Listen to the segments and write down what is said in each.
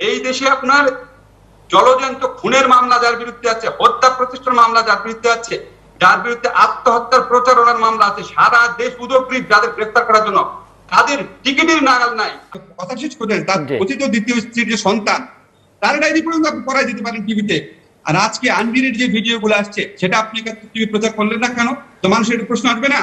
এই দেশে আপনার জলজন্ত খুনের মামলা যার বিরুদ্ধে আছে হত্যা প্রতিষ্ঠার মামলা যার বিরুদ্ধে আছে যার বিরুদ্ধে আত্মহত্যার প্রচারণার মামলা আছে সারা দেশ উদগ্রীব যাদের গ্রেফতার করার জন্য। তাদের টিকিটের নাগাল নাই। কথা শেষ করেন তার কথিত দ্বিতীয় স্ত্রীর যে সন্তান তার ডায়েরি পর্যন্ত আপনি করাই দিতে পারেন টিভিতে। আর আজকে আনবিরের যে ভিডিও গুলো আসছে সেটা আপনি টিভি প্রচার করলেন না কেন? তো মানুষের প্রশ্ন আসবে না?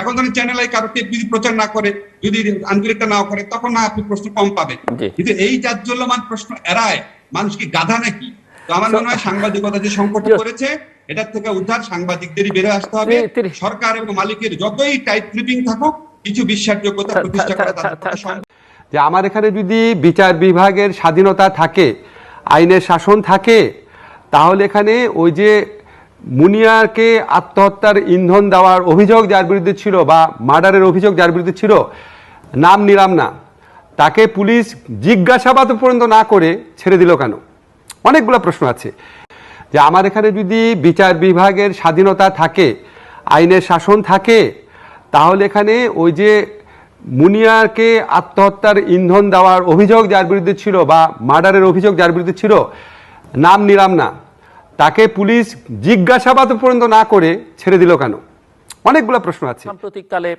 এখন ধরেন চ্যানেল আই কারোকে যদি প্রচার না করে যদি আনবিরেরটা না করে তখন না আপনি প্রশ্ন কম পাবেন। কিন্তু এই জাজ্জল্যমান প্রশ্ন এড়ায় মানুষ কি গাধা নাকি? তো আমার মনে হয় সাংবাদিকতা যে সংকট করেছে এটার থেকে উদ্ধার সাংবাদিকদেরই বেরো আসতে হবে। সরকার এবং মালিকের যতই টাইট ক্লিপিং থাকুক কিছু বিশ্বাসযোগ্যতা প্রতিষ্ঠা করা। যে আমার এখানে যদি বিচার বিভাগের স্বাধীনতা থাকে আইনের শাসন থাকে তাহলে এখানে ওই যে মুনিয়ারকে আত্মহত্যার ইন্ধন দেওয়ার অভিযোগ যার বিরুদ্ধে ছিল বা মার্ডারের অভিযোগ যার বিরুদ্ধে ছিল, নাম নিলাম না। তাকে পুলিশ জিজ্ঞাসাবাদ পর্যন্ত না করে ছেড়ে দিল কেন? অনেকগুলো প্রশ্ন আছে। যে আমার এখানে যদি বিচার বিভাগের স্বাধীনতা থাকে, আইনের শাসন থাকে, তাহলে এখানে ওই যে মুনিয়ারকে আত্মহত্যার ইন্ধন দেওয়ার অভিযোগ যার বিরুদ্ধে ছিল বা মার্ডারের অভিযোগ যার বিরুদ্ধে ছিল, নাম নিলাম না। তাকে পুলিশ জিজ্ঞাসাবাদ পর্যন্ত না করে ছেড়ে দিল কেন? অনেকগুলো প্রশ্ন আছে। সাম্প্রতিককালে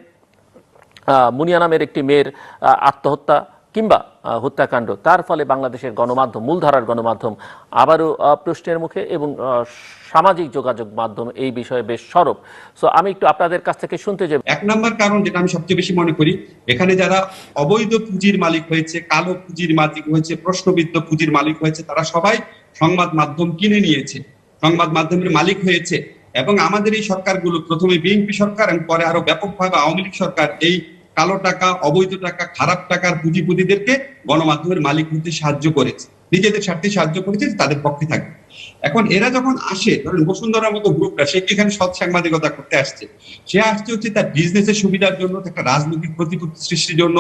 আহ, মুনিয়া নামের একটি মেয়ের আহ, আত্মহত্যা কিংবা আহ, হত্যাকাণ্ড তার ফলে বাংলাদেশের গণমাধ্যম মূলধারার গণমাধ্যম আবারও প্রশ্নের মুখে এবং আহ, সামাজিক যোগাযোগ মাধ্যম এই বিষয়ে বেশ সরব। সো আমি একটু আপনাদের কাছ থেকে শুনতে যে এক নম্বর কারণ যেটা আমি সবচেয়ে বেশি মনে করি এখানে যারা অবৈধ পুঁজির মালিক হয়েছে কালো পুঁজির মালিক হয়েছে প্রশ্নবিদ্ধ পুঁজির মালিক হয়েছে তারা সবাই সংবাদ মাধ্যম কিনে নিয়েছে, সংবাদ মাধ্যমের মালিক হয়েছে এবং আমাদের এই সরকারগুলো, প্রথমে বিএনপি সরকার এবং পরে আরও ব্যাপকভাবে আওয়ামী লীগ সরকার এই কালো টাকা, অবৈধ টাকা, খারাপ টাকার পুঁজিপতিদেরকে গণমাধ্যমের মালিক হতে সাহায্য করেছে, নিজেদের স্বার্থে সাহায্য করেছে, তাদের পক্ষে থাকবে। এখন এরা যখন আসে, ধরেন বসুন্ধরার মতো গ্রুপটা সে কি এখানে সৎ সাংবাদিকতা করতে আসছে, সে আসছে হচ্ছে তার বিজনেসের সুবিধার জন্য, একটা রাজনৈতিক প্রতিপত্তি সৃষ্টির জন্য,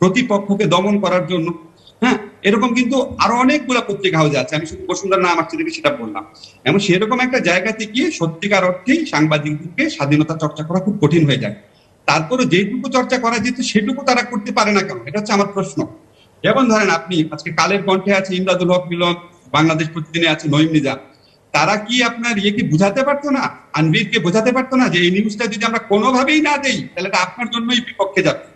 প্রতিপক্ষকে দমন করার জন্য হ্যাঁ? এরকম কিন্তু আরও অনেকগুলা পত্রিকা হাউজে আছে। আমি শুধু বসুন্ধরা নাম আসছে দেখে সেটা বললাম। এবং সেরকম একটা জায়গাতে গিয়ে সত্যিকার অর্থেই সাংবাদিকদেরকে স্বাধীনতা চর্চা করা খুব কঠিন হয়ে যায়। তারপরে যেটুকু চর্চা করা যেত, সেটুকু তারা করতে পারে না কেন? এটা হচ্ছে আমার প্রশ্ন। যেমন ধরেন আপনি, আজকে কালের কণ্ঠে আছে ইমদাদুল হক মিলন, বাংলাদেশ প্রতিদিনে আছে নইম নিজাম। তারা কি আপনার ইয়েকে বুঝাতে পারতো না? আনবিরকে বোঝাতে পারতো না যে এই নিউজটা যদি আমরা কোনোভাবেই না দেই, তাহলে এটা আপনার জন্যই বিপক্ষে যাবে।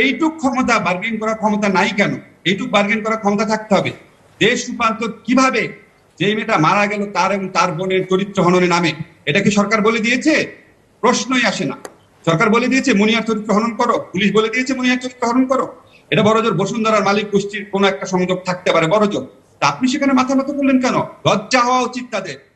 এইটুক ক্ষমতা বার্গেন করার ক্ষমতা নাই কেন? এইটুক বার্গেন করার ক্ষমতা থাকতে হবে। দেশ রূপান্তর কীভাবে? যে মেয়েটা মারা গেল তার এবং তার বোনের চরিত্র হননের নামে। এটা কি সরকার বলে দিয়েছে? প্রশ্নই আসে না। সরকার বলে দিয়েছে, মুনিয়ার চরিত্র হনন করো। পুলিশ বলে দিয়েছে, মুনিয়ার চরিত্র হনন করো। এটা বড়জোর বসুন্ধরার মালিক গোষ্ঠীর কোন একটা সংযোগ থাকতে পারে বড়জোর। তা আপনি সেখানে মাথা ব্যথা করলেন কেন? লজ্জা হওয়া উচিত তাদের।